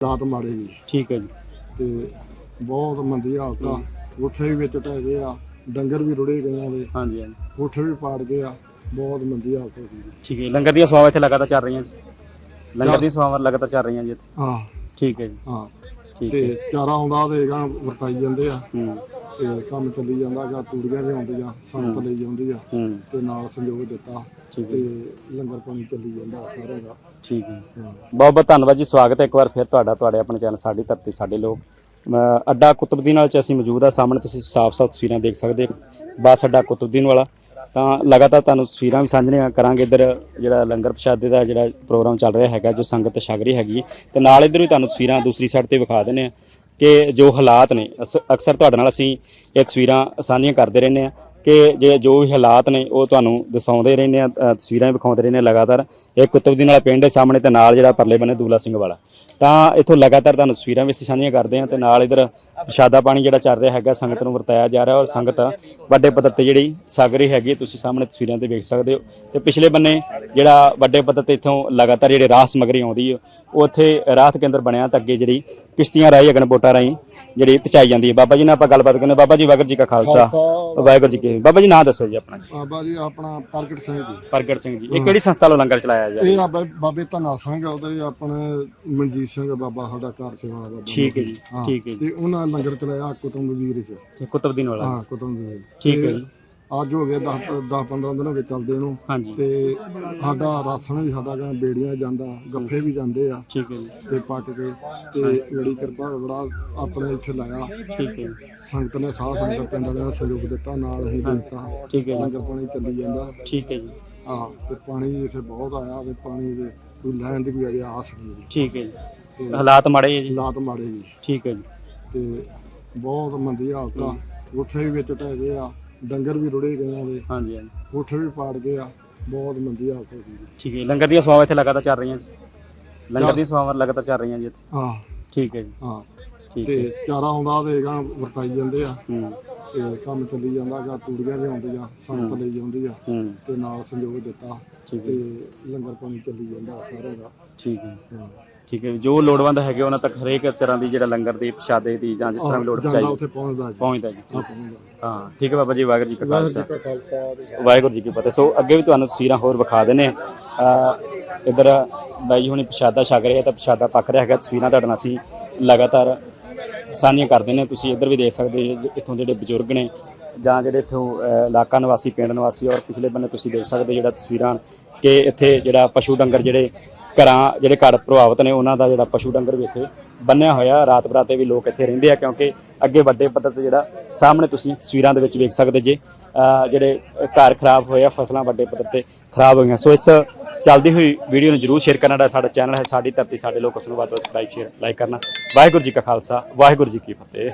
ਹਾਲਾਤ ਮਾੜੇ ਜੀ। ਠੀਕ ਹੈ ਜੀ। ਤੇ ਬਹੁਤ ਮੰਦੀ ਹਾਲਤ ਆ। ਕੋਠੇ ਵੀ ਵਿੱਚ ਢਹਿ ਗਏ ਆ। ਡੰਗਰ ਵੀ ਰੁੜੇ ਗਏ ਆ ਦੇ ਹਾਂਜੀ ਹਾਂਜੀ। ਕੋਠੇ ਵੀ ਪਾੜ ਗਏ ਆ। ਬਹੁਤ ਮੰਦੀ ਹਾਲਤ ਹੋ ਗਈ ਜੀ। ਠੀਕ ਹੈ। ਲੰਗਰ ਦੀਆਂ ਸੇਵਾਵਾਂ ਇੱਥੇ ਲਗਾਤਾਰ ਚੱਲ ਰਹੀਆਂ ਜੀ। ਲੰਗਰ ਦੀਆਂ ਸੇਵਾਵਾਂ ਲਗਾਤਾਰ ਚੱਲ ਰਹੀਆਂ ਜੀ ਇੱਥੇ। ਹਾਂ। ਠੀਕ ਹੈ ਜੀ। ਹਾਂ। ਤੇ ਚਾਰਾ ਆਉਂਦਾ ਤੇ ਗਾਂ ਵਰਤਾਈ ਜਾਂਦੇ ਆ। ਹੂੰ। ਤੇ ਕੰਮ ਚੱਲੀ ਜਾਂਦਾ ਗਾ ਤੂੜੀਆਂ ਵੀ ਆਉਂਦੀਆਂ ਸੰਤ ਲਈ ਜਾਂਦੀ ਆ ਹੂੰ। ਤੇ ਨਾਲ ਸੰਯੋਗ ਦਿੱਤਾ ਠੀਕ ਤੇ ਲੰਗਰ ਪਾਣੀ ਚੱਲੀ ਜਾਂਦਾ ਸਾਰਾ ਦਾ। ਠੀਕ ਹੈ। ਹਾਂ। ਬਹੁਤ ਬਹੁਤ ਧੰਨਵਾਦ ਜੀ ਸਵਾਗਤ ਹੈ ਇੱਕ ਵਾਰ ਫਿਰ ਤੁਹਾਡਾ ਤੁਹਾਡੇ ਆਪਣੇ ਚੈਨਲ ਸਾਡੀ ਧਰਤੀ ਸਾਡੇ ਲੋਕ। ਅੱਡਾ ਕੁਤਬਦੀਨ ਵਾਲੇ ਚ ਅਸੀਂ ਮੌਜੂਦ ਆ ਸਾਹਮਣੇ ਤੁਸੀਂ ਸਾਫ਼-ਸਾਫ਼ ਤਸਵੀਰਾਂ ਦੇਖ ਸਕਦੇ ਹੋ। ਬੱਸ ਅੱਡਾ ਕੁਤਬਦੀਨ ਵਾਲਾ। ਤਾਂ ਲਗਾਤਾਰ ਤੁਹਾਨੂੰ ਤਸਵੀਰਾਂ ਵੀ ਸਾਂਝੀਆਂ ਕਰਾਂਗੇ ਇੱਧਰ ਜਿਹੜਾ ਲੰਗਰ ਪ੍ਰਸ਼ਾਦੇ ਦਾ ਜਿਹੜਾ ਪ੍ਰੋਗਰਾਮ ਚੱਲ ਰਿਹਾ ਹੈਗਾ ਜੋ ਸੰਗਤ ਛਕ ਰਹੀ ਹੈਗੀ ਹੈ। ਤੇ ਨਾਲ ਇੱਧਰ ਵੀ ਤੁਹਾਨੂੰ ਤਸਵੀਰਾਂ ਦੂਸਰੀ ਸਾਈਡ ਤੇ ਵਿਖਾ ਦਿੰਦੇ ਆ ਕਿ ਜੋ ਹਾਲਾਤ ਨੇ ਅਸ- ਅਕਸਰ ਤੁਹਾਡੇ ਨਾਲ ਅਸੀਂ ਇਹ ਤਸਵੀਰਾਂ ਸਾਂਝੀਆਂ ਕਰਦੇ ਰਹਿੰਦੇ ਆ ਕਿ ਜੇ ਜੋ ਵੀ ਹਾਲਾਤ ਨੇ ਉਹ ਤੁਹਾਨੂੰ ਦਸਾਉਂਦੇ ਰਹਿੰਦੇ ਆ ਅ, ਤਸਵੀਰਾਂ ਵੀ ਵਿਖਾਉਂਦੇ ਰਹਿੰਦੇ ਆ ਲਗਾਤਾਰ। ਇਹ ਕੁਤਬਦੀਨ ਵਾਲਾ ਪਿੰਡ ਦੇ ਸਾਹਮਣੇ ਤੇ ਨਾਲ ਜਿਹੜਾ ਪਰਲੇ ਬੰਨੇ ਦੂਲਾ ਸਿੰਘ ਵਾਲਾ। ਤਾਂ ਇੱਥੋਂ ਲਗਾਤਾਰ ਤੁਹਾਨੂੰ ਤਸਵੀਰਾਂ ਵੀ ਅਸੀਂ ਸਾਂਝੀਆਂ ਕਰਦੇ ਹਾਂ ਤੇ ਨਾਲ ਇਧਰ ਪ੍ਰਸ਼ਾਦਾ ਪਾਣੀ ਜਿਹੜਾ ਚੱਲ ਰਿਹਾ ਹੈਗਾ ਸੰਗਤ ਨੂੰ ਵਰਤਾਇਆ ਜਾ ਰਿਹਾ ਔਰ ਸੰਗਤ ਵੱਡੇ ਪੱਧਰ ਤੇ ਜਿਹੜੀ ਸਾਗਰੀ ਹੈਗੀ ਤੁਸੀਂ ਸਾਹਮਣੇ ਤਸਵੀਰਾਂ ਤੇ ਵੇਖ ਸਕਦੇ ਹੋ। ਤੇ ਪਿਛਲੇ ਬੰਨੇ ਜਿਹੜਾ ਵੱਡੇ ਪੱਧਰ ਤੇ ਇੱਥੋਂ ਲਗਾਤਾਰ ਜਿਹੜੇ ਰਾਹ ਸਮਗਰੀ ਆਉਂਦੀ ਹੈ ਉਹ ਉੱਥੇ ਰਾਹਤ ਕੇਂਦਰ ਬਣਿਆ ਤਾਂ ਅੱਗੇ ਜਿਹੜੀ ਕਿਸ਼ਤੀਆਂ ਰਾਹੀਂ ਅਗਨ ਬੋਟਾਂ ਰਾਹੀਂ ਜਿਹੜੀ ਪਹੁੰਚਾਈ ਜਾਂਦੀ ਹੈ। ਬਾਬਾ ਜੀ ਨਾਲ ਆਪਾਂ ਗੱਲਬਾਤ ਕਰਨੇ ਬਾਬਾ ਜੀ ਵਾਹਿਗੁਰੂ ਜੀ ਕਾ ਖਾਲਸਾ ਵਾਹਿਗੁਰੂ ਜੀ ਕੀ। ਬਾਬਾ ਜੀ ਨਾਂ ਦੱਸੋ ਜੀ ਆਪਣਾ ਬਾਬਾ ਜੀ ਆਪਣਾ ਪ੍ਰਗਟ ਸਿੰਘ ਜੀ। ਪ੍ਰਗਟ ਸਿੰਘ ਜੀ। ਇਹ ਕਿਹੜੀ ਸੰਸਥਾ ਵੱਲੋਂ ਲੰਗਰ ਚਲਾਇਆ ਜਾ ਇਹ ਬਾਬੇ ਧਨਾ ਸਿੰਘ ਉਹਦੇ ਆਪਣੇ ਮਨਜੀਤ ਸਿੰਘ ਬਾਬਾ ਸਾਡਾ ਘਰ ਸੇ ਵਾਲਾ ਬਾਬਾ ਠੀਕ ਹੈ ਜੀ ਹਾਂ। ਠੀਕ ਹੈ ਜੀ। ਤੇ ਉਹਨਾਂ ਲੰਗਰ ਚਲਾਇਆ ਕੁਤਮ ਵੀਰ ਚ ਤੇ ਕੁਤਬਦੀਨ ਵਾਲਾ। ਹਾਂ ਕੁਤਮ ਵੀਰ ਠੀਕ ਹੈ ਜੀ। ਅੱਜ ਹੋ ਗਏ 10 10 15 ਦਿਨ ਹੋ ਗਏ ਚੱਲਦੇ ਨੂੰ। ਹਾਂਜੀ। ਤੇ ਸਾਡਾ ਰਾਸ਼ਨ ਵੀ ਸਾਡਾ ਕਹਿੰਦਾ ਬੇੜੀਆਂ ਜਾਂਦਾ ਗੱਫੇ ਵੀ ਜਾਂਦੇ ਆ। ਠੀਕ ਹੈ ਜੀ। ਤੇ ਪੱਟ ਕੇ ਤੇ ਬੜੀ ਕਿਰਪਾ ਬੜਾ ਆਪਣੇ ਇੱਥੇ ਲਾਇਆ। ਠੀਕ ਹੈ। ਜੀ ਸੰਗਤ ਨੇ ਸਾਹ ਸੰਗਤ ਪਿੰਡ ਵਾਲਿਆਂ ਨੇ ਸਹਿਯੋਗ ਦਿੱਤਾ ਨਾਲ ਅਸੀਂ ਦੇ ਦਿੱਤਾ। ਠੀਕ ਹੈ ਜੀ। ਲੰਗਰ ਪਾਣੀ ਚੱਲੀ ਜਾਂਦਾ। ਠੀਕ ਹੈ ਜੀ। ਆ ਤੇ ਪਾਣੀ ਇੱਥੇ ਬਹੁਤ ਆਇਆ ਤੇ ਪਾਣੀ ਦੇ ਕੋਈ ਲੈਣ ਦੀ ਵੀ ਅਜੇ ਆਸ ਨਹੀਂ ਜੀ ਠੀਕ ਹੈ ਜੀ। ਤੇ ਹਾਲਾਤ ਮਾੜੇ ਹੈ ਜੀ। ਹਾਲਾਤ ਮਾੜੇ ਜੀ। ਠੀਕ ਹੈ ਜੀ। ਤੇ ਬਹੁਤ ਮੰਦੀ ਹਾਲਤ ਆ। ਕੋਠੇ ਵੀ ਵਿੱਚ ਢਹਿ ਗਏ ਆ। ਡੰਗਰ ਵੀ ਰੁੜੇ ਗਏ ਆ ਦੇ। ਹਾਂਜੀ ਹਾਂਜੀ। ਕੋਠੇ ਵੀ ਪਾੜ ਗਏ ਆ। ਬਹੁਤ ਮੰਦੀ ਹਾਲਤ ਹੋ ਗਈ ਜੀ। ਠੀਕ ਹੈ। ਲੰਗਰ ਦੀਆਂ ਸੇਵਾਵਾਂ ਇੱਥੇ ਲਗਾਤਾਰ ਚੱਲ ਰਹੀਆਂ ਜੀ। ਲੰਗਰ ਦੀਆਂ ਸੇਵਾਵਾਂ ਲਗਾਤਾਰ ਚੱਲ ਰਹੀਆਂ ਜੀ ਇੱਥੇ। ਹਾਂ। ਠੀਕ ਹੈ ਜੀ। ਹਾਂ। ਠੀਕ ਤੇ ਚਾਰਾ ਆਉਂਦਾ ਤੇ ਗਾਂ ਵਰਤਾਈ ਜਾਂਦੇ ਆ। ਹੂੰ। ਤੇ ਕੰਮ ਚੱਲੀ ਜਾਂਦਾ ਗਾ ਤੂੜੀਆਂ ਵੀ ਆਉਂਦੀਆਂ ਸੰਤ ਲਈ ਜਾਂਦੀ ਆ ਹੂੰ। ਤੇ ਨਾਲ ਸੰਯੋਗ ਦਿੱਤਾ ਠੀਕ ਤੇ ਲੰਗਰ ਪਾਣੀ ਚੱਲੀ ਜਾਂਦਾ ਸਾਰਾ ਦਾ। ਠੀਕ ਹੈ। ਹਾਂ। ਠੀਕ ਹੈ ਜੋ ਲੋੜਵੰਦ ਹੈਗੇ ਉਹਨਾਂ ਤੱਕ ਹਰੇਕ ਤਰ੍ਹਾਂ ਦੀ ਜਿਹੜਾ ਲੰਗਰ ਦੀ ਪ੍ਰਸ਼ਾਦੇ ਦੀ ਜਾਂ ਜਿਸ ਤਰ੍ਹਾਂ ਲੋੜ ਜਾਂਦਾ ਉੱਥੇ ਪਹੁੰਚਦਾ ਜੀ। ਪਹੁੰਚਦਾ ਜੀ। ਪਹੁੰਚਦਾ। ਹਾਂ ਠੀਕ ਹੈ ਬਾਬਾ ਜੀ ਵਾਹਿਗੁਰੂ ਜੀ ਕਾ ਵਾਹਿਗੁਰੂ ਖਾਲਸਾ। ਜੀ ਕਾ ਖਾਲਸਾ ਤੇ ਵਾਹਿਗੁਰੂ ਜੀ ਕੀ ਫਤਿਹ। ਸੋ ਅੱਗੇ ਵੀ ਤੁਹਾਨੂੰ ਤਸਵੀਰਾਂ ਹੋਰ ਵਿਖਾ ਦਿੰਨੇ ਆ ਇਧਰ ਬਾਈ ਹੁਣੀ ਪ੍ਰਸ਼ਾਦਾ ਛਕ ਰਹੇ ਤਾਂ ਪ੍ਰਸ਼ਾਦਾ ਪੱਕ ਰਿਹਾ ਹੈਗਾ। ਤਸਵੀਰਾਂ ਤੁਹਾਡੇ ਨਾਲ ਅਸੀਂ ਲਗਾਤਾਰ ਆਸਾਨੀਆਂ ਕਰਦੇ ਨੇ, ਤੁਸੀਂ ਇੱਧਰ ਵੀ ਦੇਖ ਸਕਦੇ ਹੋ ਇੱਥੋਂ ਜਿਹੜੇ ਬਜ਼ੁਰਗ ਨੇ ਜਾਂ ਜਿਹੜੇ ਇੱਥੋਂ ਇਲਾਕਾ ਨਿਵਾਸੀ, ਪਿੰਡ ਨਿਵਾਸੀ ਔਰ ਪਿਛਲੇ ਬੰਨੇ ਤੁਸੀਂ ਦੇਖ ਸਕਦੇ ਹੋ ਜਿਹੜਾ ਤਸਵੀਰਾਂ ਕਿ ਇੱਥੇ ਜਿਹੜਾ ਪਸ਼ੂ ਡੰਗਰ ਜਿਹੜੇ ਘਰਾਂ, ਜਿਹੜੇ ਘਰ ਪ੍ਰਭਾਵਿਤ ਨੇ, ਉਹਨਾਂ ਦਾ ਜਿਹੜਾ ਪਸ਼ੂ ਡੰਗਰ ਵੀ ਇੱਥੇ ਬੰਨਿਆ ਹੋਇਆ। ਰਾਤ ਬਰਾਤੇ ਵੀ ਲੋਕ ਇੱਥੇ ਰਹਿੰਦੇ ਆ ਕਿਉਂਕਿ ਅੱਗੇ ਵੱਡੇ ਪੱਧਰ ਤੇ ਜਿਹੜਾ ਸਾਹਮਣੇ ਤੁਸੀਂ ਤਸਵੀਰਾਂ ਦੇ ਵਿੱਚ ਵੇਖ ਸਕਦੇ ਜੇ ਜਿਹੜੇ ਘਰ ਖਰਾਬ ਹੋਏ ਆ, ਫਸਲਾਂ ਵੱਡੇ ਪੱਧਰ ਤੇ ਖਰਾਬ ਹੋਈਆਂ। ਸੋ ਇਸ ਚੱਲਦੀ ਹੋਈ ਵੀਡੀਓ ਨੂੰ ਜਰੂਰ ਸ਼ੇਅਰ ਕਰਨਾ, ਜਿਹੜਾ ਸਾਡਾ ਚੈਨਲ ਹੈ, ਸਾਡੀ ਧਰਤੀ, ਸਾਡੇ ਲੋਕ ਉਸ ਨੂੰ ਵੱਧ ਤੋਂ ਸਬਸਕ੍ਰਾਈਬ ਸ਼ੇਅਰ ਲਾਈਕ ਕਰਨਾ। ਵਾਹਿਗੁਰੂ ਜੀ ਕਾ ਖਾਲਸਾ, ਵਾਹਿਗੁਰੂ ਜੀ ਕੀ ਫਤਿਹ।